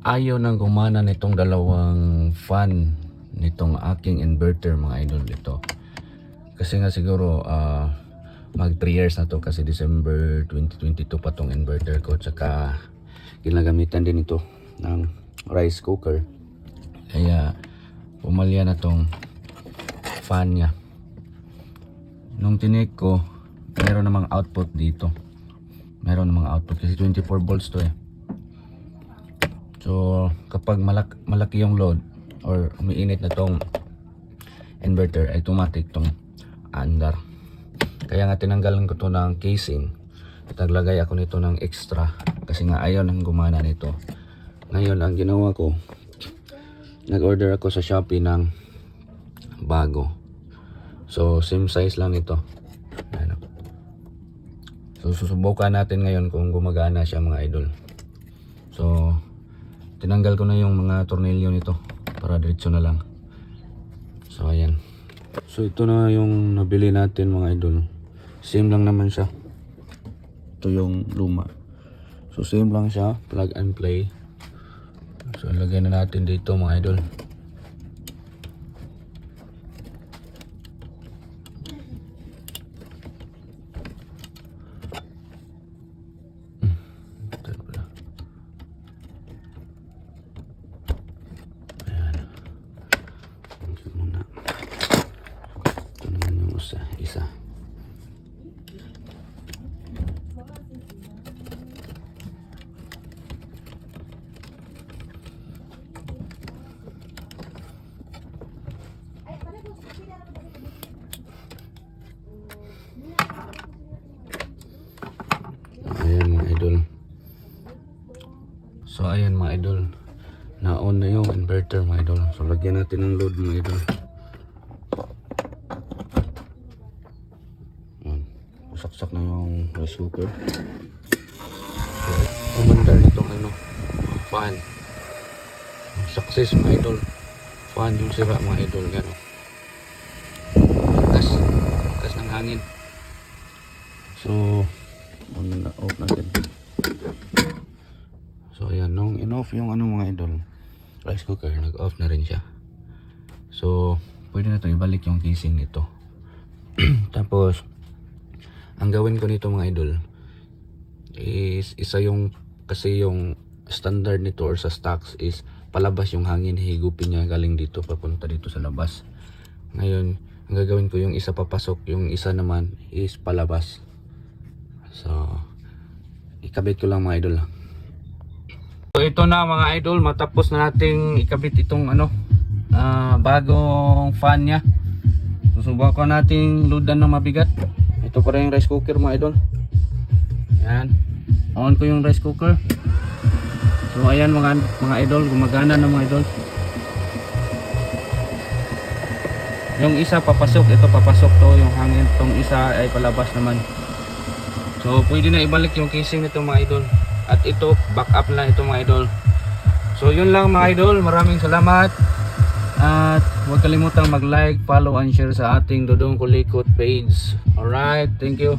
ayaw nang gumana nitong dalawang fan nitong aking inverter mga idol dito. Kasi nga siguro ah, mag 3 years na to kasi December 2022 pa tong inverter ko tsaka ginagamitan din ito ng rice cooker. Kaya pumalya na tong fan niya. Nung tinik ko, meron namang output dito. Meron namang output kasi 24 volts to eh. So, kapag malak malaki yung load or umiinit na tong inverter, automatic tong andar. Kaya nga tinanggalan ko to ng casing. At ako nito ng extra kasi nga ayaw nang gumana nito. Ngayon, ang ginawa ko, nag-order ako sa Shopee ng bago. So, same size lang ito. Ayan. So, susubukan natin ngayon kung gumagana siya mga idol. So, tinanggal ko na yung mga tornilyo nito para diretso na lang. So, ayan. So, ito na yung nabili natin mga idol. Same lang naman siya. Ito yung luma. So, same lang siya. Plug and play. So, lagay na natin dito mga idol. Ito pala. Ayan. Ito muna. Ito naman yung isa. isa. Ayan mga idol. So ayan mga idol. Na-on na yung inverter mga idol. So lagyan natin ng load mga idol. Ayan. Usaksak na yung rice cooker. So, umandar nito ano. Fan. Success mga idol. Fan yung sira mga idol. Gano. Lakas. Lakas ng hangin. So, on na off natin. So ayan, nung in-off yung ano mga idol, rice cooker, nag-off na rin siya. So, pwede na ito ibalik yung casing nito. Tapos, ang gawin ko nito mga idol, is isa yung, kasi yung standard nito or sa stocks is palabas yung hangin, higupin niya galing dito papunta dito sa labas. Ngayon, ang gagawin ko yung isa papasok, yung isa naman is palabas. So, ikabit ko lang mga idol. Ito na mga idol, matapos na nating ikabit itong ano, ah, bagong fan niya. Susubukan nating loadan ng mabigat. Ito pa rin yung rice cooker mga idol. Yan. On ko yung rice cooker. So, ayan mga, mga idol, gumagana na mga idol. Yung isa papasok, ito papasok to, yung hangin, tong isa ay palabas naman. So, pwede na ibalik yung casing nito mga idol. At ito, back up lang ito mga idol. So, yun lang mga idol. Maraming salamat. At huwag kalimutang mag-like, follow, and share sa ating Dodong Kulikot page. Alright, thank you.